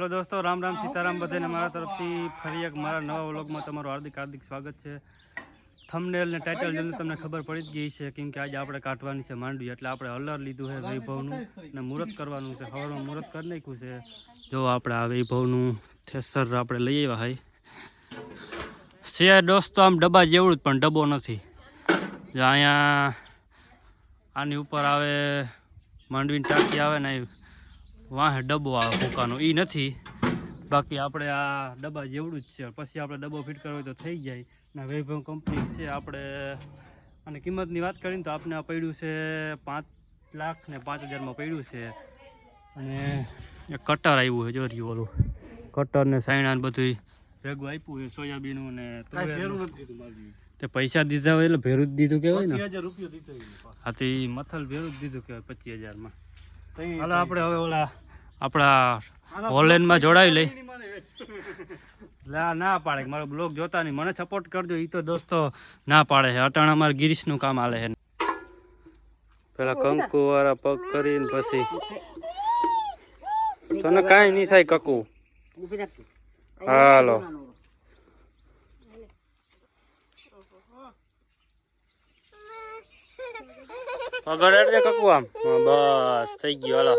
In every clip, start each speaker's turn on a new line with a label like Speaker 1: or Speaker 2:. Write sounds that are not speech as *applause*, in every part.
Speaker 1: Hello દોસ્તો રામ રામ સીતારામ બધાને મારા તરફથી ફરી એક મારા નવા વ્લોગમાં તમારું હાર્દિક હાર્દિક સ્વાગત છે. થમનેલ ને ટાઇટલ જોઈને તમને ખબર પડી જ ગઈ છે કેમ કે આજે આપણે કાઢવાની છે માંડવી એટલે આપણે હલર લીધું છે વૈભવનું ને મુહૂર્ત કરવાનું છે. સવારમાં મુહૂર્ત કરી નાખ્યું છે. જો આપણે આ વૈભવનું થેસર આપણે લઈ આવ્યા હાઈ છે દોસ્તો આમ ડબ્બા જેવડું જ પણ ડબ્બો નથી. અહીંયા આની ઉપર આવે માંડવીની ટાંકી આવે ને વાહે ડબ્બો આવે ફૂકાનો એ નથી. બાકી આપણે આ ડબ્બા જેવડું જ છે. પછી આપણે ડબ્બો ફિટ કરવો તો થઈ જાય. અને વૈભવ કંપની છે આપણે. અને કિંમતની વાત કરીને તો આપણે આ પડ્યું છે પાંચ લાખ ને પાંચ હજારમાં પડ્યું છે. અને એક કટર આવ્યું છે જો રહ્યું ઓલું. કટર ને સાયણા ને બધું ભેગું આપ્યું છે સોયાબીનું ને તે પૈસા દીધા હોય એટલે ભેરું જ દીધું કહેવાય ને. હા તે મથલ ભેરું જ દીધું કહેવાય પચીસ હજારમાં. હાલો આપણે હવે ઓલા આપણા ઓનલાઈનમાં જોડાવી લઈ. લા ના પાડે મારો બ્લોગ જોતા નહીં. મને સપોર્ટ કરજો એ તો દોસ્તો ના પાડે છે. અટાણા મારે ગિરીશનું કામ હાલે છે. પેલા કંકુ વાળા પગ કરીને પછી. તને કાંઈ નહીં થાય કકુ. હાલો. પગડ એટલે કકુ આમ બસ થઈ ગયું હાલો.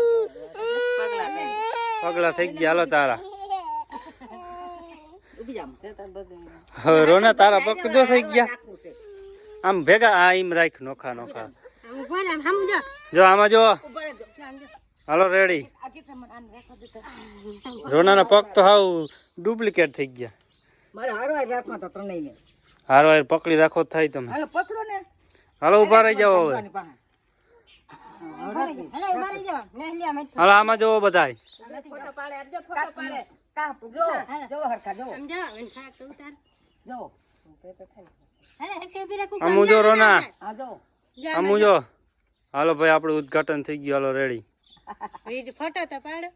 Speaker 1: પગલા થઈ ગયા હાલો તારા. હવે રોના તારા પગ જો થઈ ગયા. આમ ભેગા આ એમ રાખ નોખા નોખા. જો આમાં જો. હાલો રેડી. રોનાના પગ તો હાવ ડુપ્લિકેટ થઈ ગયા. હારો પકડી રાખો થાય તમે.
Speaker 2: હાલો
Speaker 1: ઊભા રહી જાઓ હવે. હાલો આમાં જોવો બધાય.
Speaker 2: કાપ, જો, જો હરખા, જો, જો.
Speaker 1: આમું જો રોના
Speaker 2: હા, જો.
Speaker 1: આમું જો. હાલો ભાઈ આપણું ઉદઘાટન થઈ ગયું. હાલો રેડી
Speaker 3: ફોટો તો પાડો.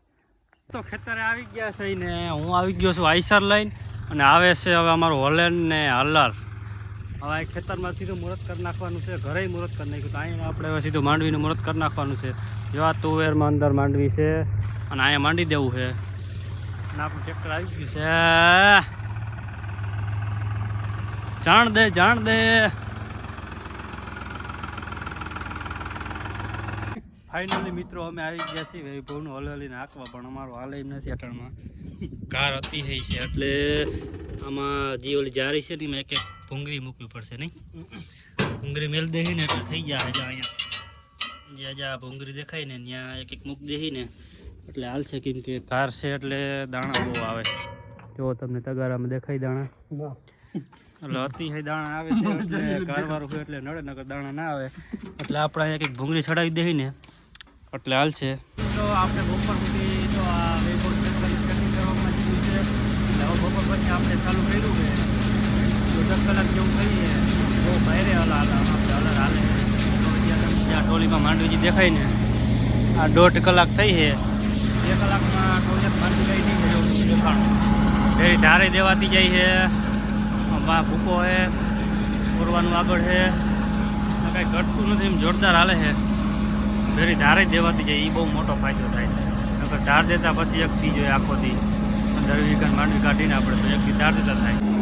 Speaker 1: તો ખેતરે આવી ગયા છે ને હું આવી ગયો છું આઈસર લઈને. અને આવે છે હવે અમારું હોલેન્ડ ને હલ્લર. હવે ખેતરમાં સીધું મુહૂર્ત કરી નાખવાનું છે ઘરે મુહૂર્ત કરી નાખ્યું તો અહીંયા આપણે હવે સીધું માંડવીનું મુહૂર્ત કરી નાખવાનું છે. જો આ તુવેરમાં અંદર માંડવી છે અને અહીંયા માંડી દેવું છે. અને આપણું ટ્રેક્ટર આવી ગયું છે. જાણ દે જાણ દે. ફાઇનલી મિત્રો, અમે આવી ગયા છીએ વૈભવનું હલહલીને હાંકવા, પણ અમારું હાલ એમ નથી અટણમાં કાર અતિશય છે, એટલે આમાં જે ઓલી જારી છે ને એમાં એક એક ભૂંગળી મૂકવી પડશે નહીં? ભૂંગળી મેલ દે ને એટલે થઈ જાય હજા અહીંયા જ્યાં જ્યાં ભૂંગળી દેખાય ને ત્યાં એક એક મૂક દે ને એટલે હાલશે કેમ કે કાર છે એટલે દાણા બહુ આવે. જો તમને તગારામાં દેખાય દાણા. એટલે અતિશય દાણા આવે છે *laughs* એટલે કારવારું હોય એટલે નડે દાણા ના આવે. એટલે આપણે અહીંયા એક ભૂંગળી ચડાવી દે ને એટલે હાલશે. તો આપણે બપોર સુધી તો આ વૈભવ સેન્ટરની સેટિંગ કરવામાં જ થયું છે એટલે આપણે ચાલુ કર્યું છે. દોઢ કલાક જેવું થઈએ. બહુ ભારે હલા હલા આપણે હલર હાલે. તો તમે જ્યાં ટોલીમાં માંડવીજી દેખાય ને આ દોઢ કલાક થઈ છે. બે કલાકમાં ટોલિયત માંડવી ગઈ નહીં છે જો દેખાણું. ફેરી ધારે દેવાતી જાય છે. માં ભૂકો છે પૂરવાનું આગળ છે કાંઈ ઘટતું નથી એમ જોરદાર હાલે છે. ફેરી ધારે દેવાતી જાય એ બહુ મોટો ફાયદો થાય. નકર ધાર દેતા પછી એક દી જોઈએ આખો દી પંદર વીઘા માંડવી કાઢીને આપણે તો એક દી ધાર થાય